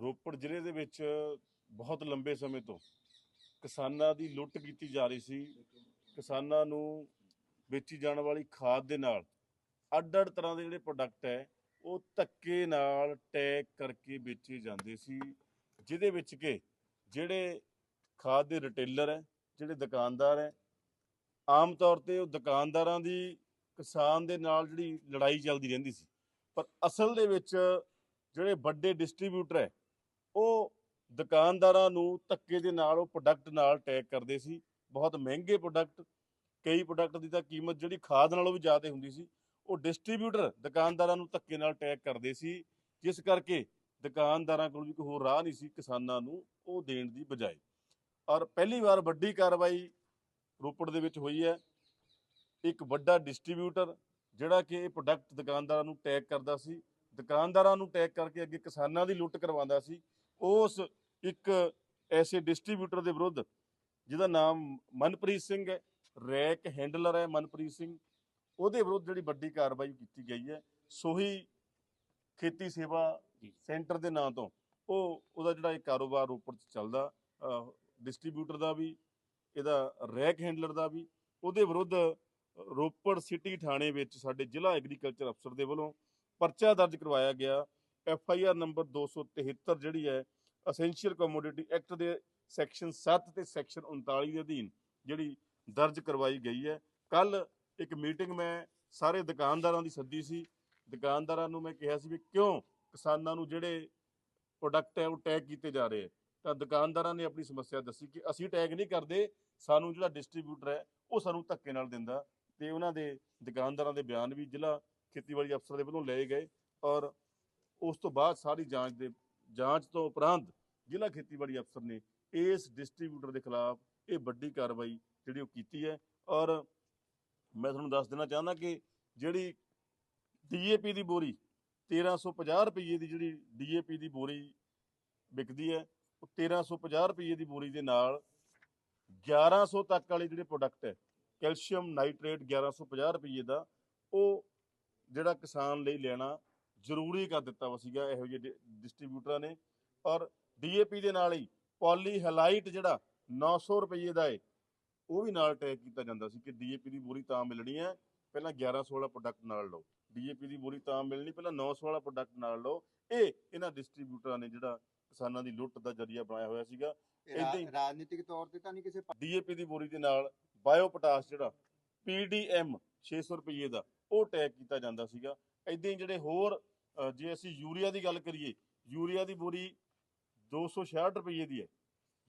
ਰੋਪੜ ਜ਼ਿਲ੍ਹੇ ਦੇ ਵਿੱਚ ਬਹੁਤ ਲੰਬੇ ਸਮੇਂ ਤੋਂ ਕਿਸਾਨਾਂ ਦੀ ਲੁੱਟ ਕੀਤੀ ਜਾ ਰਹੀ ਸੀ। ਕਿਸਾਨਾਂ ਨੂੰ ਵੇਚੀ ਜਾਣ ਵਾਲੀ ਖਾਦ ਦੇ ਨਾਲ ਅੱਡ-ਅੱਡ ਤਰ੍ਹਾਂ ਦੇ ਜਿਹੜੇ ਪ੍ਰੋਡਕਟ ਹੈ, ਉਹ ਧੱਕੇ ਨਾਲ ਟੈਗ ਕਰਕੇ ਵੇਚੇ ਜਾਂਦੇ ਸੀ, ਜਿਹਦੇ ਵਿੱਚ ਕਿ ਜਿਹੜੇ ਖਾਦ ਦੇ ਰਿਟੇਲਰ ਹੈ, ਜਿਹੜੇ ਦੁਕਾਨਦਾਰ ਹੈ, ਆਮ ਤੌਰ ਤੇ ਉਹ ਦੁਕਾਨਦਾਰਾਂ ਦੀ, ਕਿਸਾਨ ਦੇ ਨਾਲ ਜਿਹੜੀ ਲੜਾਈ ਚੱਲਦੀ ਰਹਿੰਦੀ ਸੀ। ਪਰ ਅਸਲ ਦੇ ਵਿੱਚ ਜਿਹੜੇ ਵੱਡੇ ਡਿਸਟ੍ਰੀਬਿਊਟਰ ਹੈ ਉਹ ਦੁਕਾਨਦਾਰਾਂ ਨੂੰ ਧੱਕੇ ਦੇ ਨਾਲ, ਉਹ ਪ੍ਰੋਡਕਟ ਨਾਲ ਟੈਗ ਕਰਦੇ ਸੀ। ਬਹੁਤ ਮਹਿੰਗੇ ਪ੍ਰੋਡਕਟ ਕਈ ਪ੍ਰੋਡਕਟ ਦੀ ਤਾਂ ਕੀਮਤ ਜਿਹੜੀ ਖਾਦ ਨਾਲੋਂ ਵੀ ਜ਼ਿਆਦਾ ਹੁੰਦੀ ਸੀ, ਉਹ ਡਿਸਟ੍ਰੀਬਿਊਟਰ ਦੁਕਾਨਦਾਰਾਂ ਨੂੰ ਧੱਕੇ ਨਾਲ ਟੈਗ ਕਰਦੇ ਸੀ। ਜਿਸ ਕਰਕੇ ਦੁਕਾਨਦਾਰਾਂ ਕੋਲ ਵੀ ਕੋਈ ਹੋਰ ਰਾਹ ਨਹੀਂ ਸੀ ਕਿਸਾਨਾਂ ਨੂੰ ਉਹ ਦੇਣ ਦੀ ਬਜਾਏ। ਔਰ ਪਹਿਲੀ ਵਾਰ ਵੱਡੀ ਕਾਰਵਾਈ ਰੋਪੜ ਦੇ ਵਿੱਚ ਹੋਈ ਹੈ। ਇੱਕ ਵੱਡਾ ਡਿਸਟ੍ਰੀਬਿਊਟਰ ਜਿਹੜਾ ਕਿ ਇਹ ਪ੍ਰੋਡਕਟ ਦੁਕਾਨਦਾਰਾਂ ਨੂੰ ਟੈਗ ਕਰਦਾ ਸੀ। ਦੁਕਾਨਦਾਰਾਂ ਨੂੰ ਟੈਗ ਕਰਕੇ ਅੱਗੇ ਕਿਸਾਨਾਂ ਦੀ ਲੁੱਟ ਕਰਵਾਉਂਦਾ ਸੀ। ਉਸ ਇੱਕ ਐਸੇ ਡਿਸਟ੍ਰੀਬਿਊਟਰ ਦੇ ਵਿਰੁੱਧ ਜਿਹਦਾ ਨਾਮ ਮਨਪ੍ਰੀਤ ਸਿੰਘ ਹੈ ਰੈਕ ਹੈਂਡਲਰ ਹੈ ਮਨਪ੍ਰੀਤ ਸਿੰਘ। ਉਹਦੇ ਵਿਰੁੱਧ ਜਿਹੜੀ ਵੱਡੀ ਕਾਰਵਾਈ ਕੀਤੀ ਗਈ ਹੈ ਸੋਹੀ ਖੇਤੀ ਸੇਵਾ ਸੈਂਟਰ ਦੇ ਨਾਂ ਤੋਂ। ਉਹ ਉਹਦਾ ਜਿਹੜਾ ਇਹ ਕਾਰੋਬਾਰ ਰੋਪੜ 'ਚ ਚੱਲਦਾ ਡਿਸਟ੍ਰੀਬਿਊਟਰ ਦਾ ਵੀ ਇਹਦਾ ਰੈਕ ਹੈਂਡਲਰ ਦਾ ਵੀ ਉਹਦੇ ਵਿਰੁੱਧ ਰੋਪੜ ਸਿਟੀ ਥਾਣੇ ਵਿੱਚ ਸਾਡੇ ਜ਼ਿਲ੍ਹਾ ਐਗਰੀਕਲਚਰ ਅਫਸਰ ਦੇ ਵੱਲੋਂ ਪਰਚਾ ਦਰਜ ਕਰਵਾਇਆ ਗਿਆ ਐਫ ਆਈ ਆਰ ਨੰਬਰ 273 ਜਿਹੜੀ ਹੈ ਅਸੈਂਸ਼ੀਅਲ ਕਮੋਡਿਟੀ ਐਕਟ ਦੇ ਸੈਕਸ਼ਨ 7 ਤੇ ਸੈਕਸ਼ਨ 39 ਦੇ ਅਧੀਨ ਜਿਹੜੀ ਦਰਜ ਕਰਵਾਈ ਗਈ ਹੈ। ਕੱਲ ਇੱਕ ਮੀਟਿੰਗ ਮੈਂ ਸਾਰੇ ਦੁਕਾਨਦਾਰਾਂ ਦੀ ਸੱਦੀ ਸੀ। ਦੁਕਾਨਦਾਰਾਂ ਨੂੰ ਮੈਂ ਕਿਹਾ ਸੀ ਵੀ ਕਿਉਂ ਕਿਸਾਨਾਂ ਨੂੰ ਜਿਹੜੇ ਪ੍ਰੋਡਕਟ ਹੈ ਉਹ ਟੈਗ ਕੀਤੇ ਜਾ ਰਹੇ ਹੈ? ਤਾਂ ਦੁਕਾਨਦਾਰਾਂ ਨੇ ਆਪਣੀ ਸਮੱਸਿਆ ਦੱਸੀ ਕਿ ਅਸੀਂ ਟੈਗ ਨਹੀਂ ਕਰਦੇ, ਸਾਨੂੰ ਜਿਹੜਾ ਡਿਸਟ੍ਰੀਬਿਊਟਰ ਹੈ ਉਹ ਸਾਨੂੰ ਧੱਕੇ ਨਾਲ ਦਿੰਦਾ। ਤੇ ਉਹਨਾਂ ਦੇ ਦੁਕਾਨਦਾਰਾਂ ਦੇ ਬਿਆਨ ਵੀ ਜ਼ਿਲ੍ਹਾ ਖੇਤੀਬਾੜੀ ਅਫਸਰ ਦੇ ਵੱਲੋਂ ਲਏ ਗਏ ਔਰ ਉਸ ਤੋਂ ਬਾਅਦ ਸਾਰੀ ਜਾਂਚ ਦੇ, ਜਾਂਚ ਤੋਂ ਉਪਰੰਤ ਜ਼ਿਲ੍ਹਾ ਖੇਤੀਬਾੜੀ ਅਫਸਰ ਨੇ ਇਸ ਡਿਸਟ੍ਰੀਬਿਊਟਰ ਦੇ ਖਿਲਾਫ ਇਹ ਵੱਡੀ ਕਾਰਵਾਈ ਜਿਹੜੀ ਉਹ ਕੀਤੀ ਹੈ। ਔਰ ਮੈਂ ਤੁਹਾਨੂੰ ਦੱਸ ਦੇਣਾ ਚਾਹੁੰਦਾ ਕਿ ਜਿਹੜੀ ਡੀਏਪੀ ਦੀ ਬੋਰੀ 1350 ਰੁਪਏ ਦੀ ਜਿਹੜੀ ਡੀਏਪੀ ਦੀ ਬੋਰੀ ਵਿਕਦੀ ਹੈ, ਉਹ 1350 ਰੁਪਏ ਦੀ ਬੋਰੀ ਦੇ ਨਾਲ 1100 ਤੱਕ ਵਾਲੇ ਜਿਹੜੇ ਪ੍ਰੋਡਕਟ ਹੈ, ਕੈਲਸ਼ੀਅਮ ਨਾਈਟ੍ਰੇਟ 1150 ਰੁਪਏ ਦਾ, ਉਹ ਜਿਹੜਾ ਕਿਸਾਨ ਲਈ ਲੈਣਾ ਜ਼ਰੂਰੀ ਕਰ ਦਿੱਤਾ ਵਾ ਸੀਗਾ ਇਹੋ ਜਿਹੇ ਡਿਸਟ੍ਰੀਬਿਊਟਰਾਂ ਨੇ। ਔਰ ਡੀਏਪੀ ਦੇ ਨਾਲ ਹੀ ਪੋਲੀ ਹੈਲਾਈਟ ਜਿਹੜਾ 900 ਰੁਪਏ ਦਾ ਹੈ ਉਹ ਵੀ ਨਾਲ ਟੈਗ ਕੀਤਾ ਜਾਂਦਾ ਸੀ ਕਿ ਡੀਏਪੀ ਦੀ ਬੋਰੀ ਤਾਂ ਮਿਲਣੀ ਹੈ। ਪਹਿਲਾਂ 1100 ਵਾਲਾ ਪ੍ਰੋਡਕਟ ਨਾਲ ਲਓ। ਡੀਏਪੀ ਦੀ ਬੋਰੀ ਤਾਂ ਮਿਲਣੀ ਪਹਿਲਾਂ 900 ਵਾਲਾ ਪ੍ਰੋਡਕਟ ਨਾਲ ਲਓ। ਇਹ ਇਹਨਾਂ ਡਿਸਟ੍ਰੀਬਿਊਟਰਾਂ ਨੇ ਜਿਹੜਾ ਕਿਸਾਨਾਂ ਦੀ ਲੁੱਟ ਦਾ ਜ਼ਰੀਆ ਬਣਾਇਆ ਹੋਇਆ ਸੀਗਾ। ਹੀ- ਰਾਜਨੀਤਿਕ ਤੌਰ ਤੇ ਤਾਂ ਨਹੀਂ ਕਿਸੇ ਡੀਏਪੀ ਦੀ ਬੋਰੀ ਦੇ ਨਾਲ ਬਾਇਓ ਪੋਟਾਸ਼ ਜਿਹੜਾ ਪੀਡੀਐਮ 600 ਰੁਪਏ ਦਾ ਉਹ ਟੈਗ ਕੀਤਾ ਜਾਂਦਾ ਸੀਗਾ। ਇਦਾਂ ਹੀ ਜਿਹੜੇ ਹੋਰ ਜੇ ਅਸੀਂ ਯੂਰੀਆ ਦੀ ਗੱਲ ਕਰੀਏ ਯੂਰੀਆ ਦੀ ਬੋਰੀ 266 ਰੁਪਏ ਦੀ ਹੈ।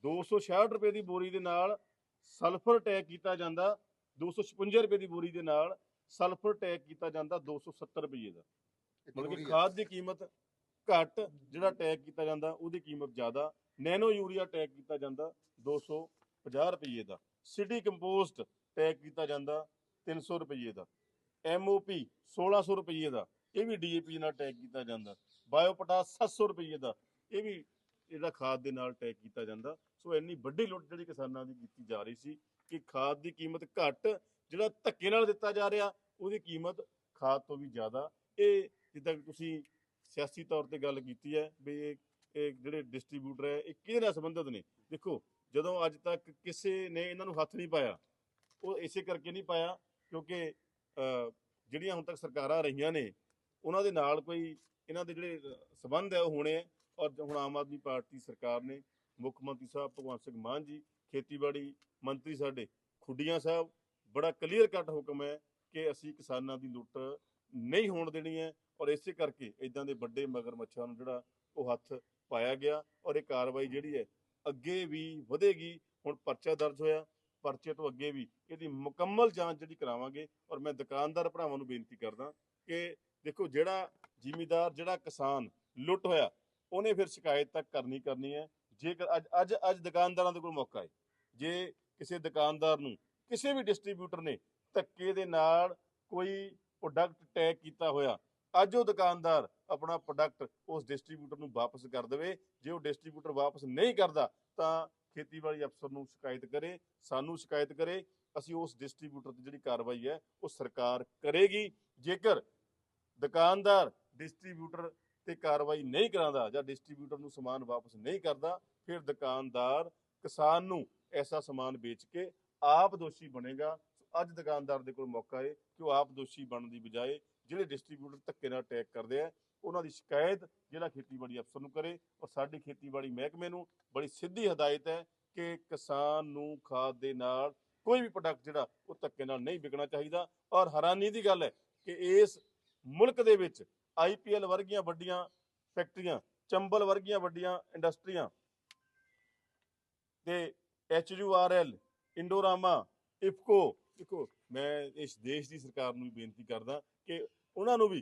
266 ਰੁਪਏ ਦੀ ਬੋਰੀ ਦੇ ਨਾਲ ਸਲਫਰ ਟੈਗ ਕੀਤਾ ਜਾਂਦਾ 256 ਰੁਪਏ ਦੀ ਬੋਰੀ ਦੇ ਨਾਲ ਸਲਫਰ ਟੈਗ ਕੀਤਾ ਜਾਂਦਾ 270 ਰੁਪਏ ਦਾ। ਮਤਲਬ ਕਿ। ਖਾਦ ਦੀ ਕੀਮਤ ਘੱਟ ਜਿਹੜਾ ਟੈਗ ਕੀਤਾ ਜਾਂਦਾ ਉਹਦੀ ਕੀਮਤ ਜ਼ਿਆਦਾ। ਨੈਨੋ ਯੂਰੀਆ ਟੈਗ ਕੀਤਾ ਜਾਂਦਾ 250 ਰੁਪਏ ਦਾ। ਸਿਟੀ ਕੰਪੋਸਟ ਟੈਗ ਕੀਤਾ ਜਾਂਦਾ 300 ਰੁਪਏ ਦਾ। ਐਮਓਪੀ 1600 ਰੁਪਏ ਦਾ। ਇਹ ਵੀ ਡੀਏਪੀ ਨਾਲ ਟੈਗ ਕੀਤਾ ਜਾਂਦਾ। ਬਾਇਓ ਪੋਟਾਸ 700 ਰੁਪਏ ਦਾ। ਇਹ ਵੀ ਇਹਦਾ ਖਾਦ ਦੇ ਨਾਲ ਟੈਗ ਕੀਤਾ ਜਾਂਦਾ। ਸੋ ਇੰਨੀ ਵੱਡੀ ਲੁੱਟ ਜਿਹੜੀ ਕਿਸਾਨਾਂ ਦੀ ਕੀਤੀ ਜਾ ਰਹੀ ਸੀ ਕਿ ਖਾਦ ਦੀ ਕੀਮਤ ਘੱਟ, ਜਿਹੜਾ ਧੱਕੇ ਨਾਲ ਦਿੱਤਾ ਜਾ ਰਿਹਾ, ਉਹਦੀ ਕੀਮਤ ਖਾਦ ਤੋਂ ਵੀ ਜ਼ਿਆਦਾ। ਇਹ ਜਿੱਦਾਂ ਕਿ ਤੁਸੀਂ ਸਿਆਸੀ ਤੌਰ ਤੇ ਗੱਲ ਕੀਤੀ ਹੈ ਵੀ ਇਹ ਇਹ ਜਿਹੜੇ ਡਿਸਟ੍ਰੀਬਿਊਟਰ ਹੈ, ਇਹ ਕਿਹਦੇ ਨਾਲ ਸੰਬੰਧਿਤ ਨੇ? ਦੇਖੋ, ਜਦੋਂ ਅੱਜ ਤੱਕ ਕਿਸੇ ਨੇ ਇਹਨਾਂ ਨੂੰ ਹੱਥ ਨਹੀਂ ਪਾਇਆ, ਉਹ ਇਸੇ ਕਰਕੇ ਨਹੀਂ ਪਾਇਆ ਕਿਉਂਕਿ ਜਿਹੜੀਆਂ ਹੁਣ ਤੱਕ ਸਰਕਾਰਾਂ ਰਹੀਆਂ ਨੇ ਉਹਨਾਂ ਦੇ ਨਾਲ ਕੋਈ ਇਹਨਾਂ ਦੇ ਜਿਹੜੇ ਅਹ, ਸੰਬੰਧ ਹੈ ਉਹ ਹੋਣੇ ਹੈ ਔਰ ਹੁਣ ਆਮ ਆਦਮੀ ਪਾਰਟੀ ਸਰਕਾਰ ਨੇ ਮੁੱਖ ਮੰਤਰੀ ਸਾਹਿਬ ਭਗਵੰਤ ਸਿੰਘ ਮਾਨ ਜੀ ਖੇਤੀਬਾੜੀ ਮੰਤਰੀ ਸਾਡੇ ਖੁੱਡੀਆਂ ਸਾਹਿਬ ਬੜਾ ਕਲੀਅਰ ਕੱਟ ਹੁਕਮ ਹੈ ਕਿ ਅਸੀਂ ਕਿਸਾਨਾਂ ਦੀ ਲੁੱਟ ਨਹੀਂ ਹੋਣ ਦੇਣੀ ਹੈ। ਔਰ ਇਸੇ ਕਰਕੇ ਇਦਾਂ ਦੇ ਵੱਡੇ ਮਗਰਮੱਛਾਂ ਨੂੰ ਜਿਹੜਾ ਉਹ ਹੱਥ ਪਾਇਆ ਗਿਆ। ਔਰ ਇਹ ਕਾਰਵਾਈ ਜਿਹੜੀ ਹੈ ਅੱਗੇ ਵੀ ਵਧੇਗੀ। ਹੁਣ ਪਰਚਾ ਦਰਜ ਹੋਇਆ ਪਰਚੇ ਤੋਂ ਅੱਗੇ ਵੀ ਇਹਦੀ ਮੁਕੰਮਲ ਜਾਂਚ ਜਿਹੜੀ ਕਰਾਵਾਂਗੇ। ਔਰ ਮੈਂ ਦੁਕਾਨਦਾਰ ਭਰਾਵਾਂ ਨੂੰ ਬੇਨਤੀ ਕਰਦਾ ਕਿ ਦੇਖੋ ਜਿਹੜਾ ਜ਼ਿਮੀਦਾਰ, ਜਿਹੜਾ ਕਿਸਾਨ ਲੁੱਟ ਹੋਇਆ, ਉਹਨੇ ਫਿਰ ਸ਼ਿਕਾਇਤ ਤੱਕ ਕਰਨੀ ਕਰਨੀ ਹੈ। ਜੇਕਰ ਅੱਜ ਅੱਜ ਅੱਜ ਦੁਕਾਨਦਾਰਾਂ ਦੇ ਕੋਲ ਮੌਕਾ ਹੈ। ਜੇ ਕਿਸੇ ਦੁਕਾਨਦਾਰ ਨੂੰ ਕਿਸੇ ਵੀ ਡਿਸਟ੍ਰੀਬਿਊਟਰ ਨੇ ਧੱਕੇ ਦੇ ਨਾਲ ਕੋਈ ਪ੍ਰੋਡਕਟ ਟੈਗ ਕੀਤਾ ਹੋਇਆ, ਅੱਜ ਉਹ ਦੁਕਾਨਦਾਰ ਆਪਣਾ ਪ੍ਰੋਡਕਟ ਉਸ ਡਿਸਟ੍ਰੀਬਿਊਟਰ ਨੂੰ ਵਾਪਸ ਕਰ ਦੇਵੇ। ਜੇ ਉਹ ਡਿਸਟ੍ਰੀਬਿਊਟਰ ਵਾਪਸ ਨਹੀਂ ਕਰਦਾ, ਤਾਂ ਖੇਤੀਬਾੜੀ ਅਫਸਰ ਨੂੰ ਸ਼ਿਕਾਇਤ ਕਰੇ, ਸਾਨੂੰ ਸ਼ਿਕਾਇਤ ਕਰੇ। ਅਸੀਂ ਉਸ ਡਿਸਟ੍ਰੀਬਿਊਟਰ ਤੇ ਜਿਹੜੀ ਕਾਰਵਾਈ ਹੈ, ਉਹ ਸਰਕਾਰ ਕਰੇਗੀ। ਜੇਕਰ ਦੁਕਾਨਦਾਰ, ਡਿਸਟ੍ਰੀਬਿਊਟਰ ਤੇ ਕਾਰਵਾਈ ਨਹੀਂ ਕਰਾਂਦਾ ਜਾਂ ਡਿਸਟ੍ਰੀਬਿਊਟਰ ਨੂੰ ਸਮਾਨ ਵਾਪਸ ਨਹੀਂ ਕਰਦਾ, ਫਿਰ ਦੁਕਾਨਦਾਰ ਕਿਸਾਨ ਨੂੰ ਐਸਾ ਸਮਾਨ ਵੇਚ ਕੇ ਆਪ ਦੋਸ਼ੀ ਬਣੇਗਾ। ਅੱਜ ਦੁਕਾਨਦਾਰ ਦੇ ਕੋਲ ਮੌਕਾ ਹੈ ਕਿ ਉਹ ਆਪ ਦੋਸ਼ੀ ਬਣਨ ਦੀ ਬਜਾਏ ਜਿਹੜੇ ਡਿਸਟ੍ਰੀਬਿਊਟਰ ਧੱਕੇ ਨਾਲ ਅਟੈਕ ਕਰਦੇ ਆ, ਉਹਨਾਂ ਦੀ ਸ਼ਿਕਾਇਤ ਜਿਹੜਾ ਖੇਤੀਬਾੜੀ ਅਫਸਰ ਨੂੰ ਕਰੇ ਔਰ ਸਾਡੀ ਖੇਤੀਬਾੜੀ ਮਹਿਕਮੇ ਨੂੰ ਬੜੀ ਸਿੱਧੀ ਹਦਾਇਤ ਹੈ ਕਿ ਕਿਸਾਨ ਨੂੰ ਖਾਦ ਦੇ ਨਾਲ ਕੋਈ ਵੀ ਪ੍ਰੋਡਕਟ ਜਿਹੜਾ ਉਹ ਧੱਕੇ ਨਾਲ ਨਹੀਂ ਵਿਕਣਾ ਚਾਹੀਦਾ ਔਰ ਹੈਰਾਨੀ ਦੀ ਗੱਲ ਹੈ ਕਿ ਇਸ ਮੁਲਕ ਦੇ ਵਿੱਚ ਆਈਪੀਐਲ ਵਰਗੀਆਂ ਵੱਡੀਆਂ ਫੈਕਟਰੀਆਂ, ਚੰਬਲ ਵਰਗੀਆਂ ਵੱਡੀਆਂ ਇੰਡਸਟਰੀਆਂ ਤੇ ਐਚਯੂਆਰਐਲ ਇੰਡੋਰਾਮਾ, ਇਫਕੋ, ਦੇਖੋ, ਮੈਂ ਇਸ ਦੇਸ਼ ਦੀ ਸਰਕਾਰ ਨੂੰ ਵੀ ਬੇਨਤੀ ਕਰਦਾ ਕਿ ਉਹਨਾਂ ਨੂੰ ਵੀ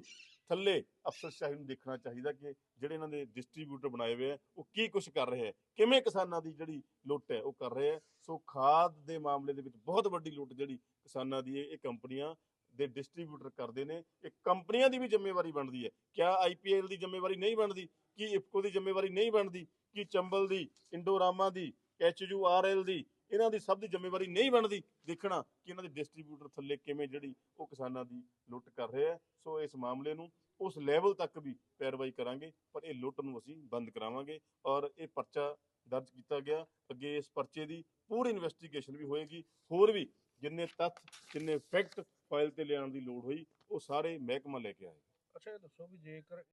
ਥੱਲੇ ਅਫਸਰਸ਼ਾਹੀ ਨੂੰ ਦੇਖਣਾ ਚਾਹੀਦਾ ਕਿ ਜਿਹੜੇ ਇਹਨਾਂ ਦੇ ਡਿਸਟ੍ਰੀਬਿਊਟਰ ਬਣਾਏ ਹੋਏ ਆ, ਉਹ ਕੀ ਕੁਝ ਕਰ ਰਹੇ ਆ, ਕਿਵੇਂ ਕਿਸਾਨਾਂ ਦੀ ਜਿਹੜੀ ਲੁੱਟ ਹੈ ਉਹ ਕਰ ਰਹੇ ਆ। ਸੋ ਖਾਦ ਦੇ ਮਾਮਲੇ ਦੇ ਵਿੱਚ ਬਹੁਤ ਵੱਡੀ ਲੁੱਟ ਜਿਹੜੀ ਕਿਸਾਨਾਂ ਦੀ ਹੈ, ਇਹ ਕੰਪਨੀਆਂ ਦੇ ਡਿਸਟ੍ਰੀਬਿਊਟਰ ਕਰਦੇ ਨੇ, ਇਹ ਕੰਪਨੀਆਂ ਦੀ ਵੀ ਜ਼ਿੰਮੇਵਾਰੀ ਬਣਦੀ ਹੈ। ਕਿਆ ਆਈਪੀਐਲ ਦੀ ਜ਼ਿੰਮੇਵਾਰੀ ਨਹੀਂ ਬਣਦੀ? ਕੀ ਇਫਕੋ ਦੀ ਜ਼ਿੰਮੇਵਾਰੀ ਨਹੀਂ ਬਣਦੀ? ਕੀ ਚੰਬਲ ਦੀ ਇੰਡੋਰਾਮਾ ਦੀ ਐਚਯੂਆਰਐਲ ਦੀ, ਇਹਨਾਂ ਦੀ ਸਭ ਦੀ ਜ਼ਿੰਮੇਵਾਰੀ ਨਹੀਂ ਬਣਦੀ? ਦੇਖਣਾ ਕਿ ਇਹਨਾਂ ਦੇ ਡਿਸਟ੍ਰੀਬਿਊਟਰ ਥੱਲੇ ਕਿਵੇਂ ਜਿਹੜੀ ਉਹ ਕਿਸਾਨਾਂ ਦੀ ਲੁੱਟ ਕਰ ਰਹੇ ਆ। ਸੋ ਇਸ ਮਾਮਲੇ ਨੂੰ ਉਸ ਲੈਵਲ ਤੱਕ ਵੀ ਪੈਰਵਾਈ ਕਰਾਂਗੇ, ਪਰ ਇਹ ਲੁੱਟ ਨੂੰ ਅਸੀਂ ਬੰਦ ਕਰਾਵਾਂਗੇ ਔਰ ਇਹ ਪਰਚਾ ਦਰਜ ਕੀਤਾ ਗਿਆ। ਅੱਗੇ ਇਸ ਪਰਚੇ ਦੀ ਪੂਰੀ ਇਨਵੈਸਟੀਗੇਸ਼ਨ ਵੀ ਹੋਏਗੀ। ਹੋਰ ਵੀ ਜਿੰਨੇ ਤੱਥ, ਜਿੰਨੇ ਫੈਕਟ ਫਾਈਲ ਤੇ ਲਿਆਉਣ ਦੀ ਲੋੜ ਹੋਈ, ਉਹ ਸਾਰੇ ਮਹਿਕਮਾ ਲੈ ਕੇ ਆਏ। ਅੱਛਾ, ਇਹ ਦੱਸੋ ਵੀ ਜੇਕਰ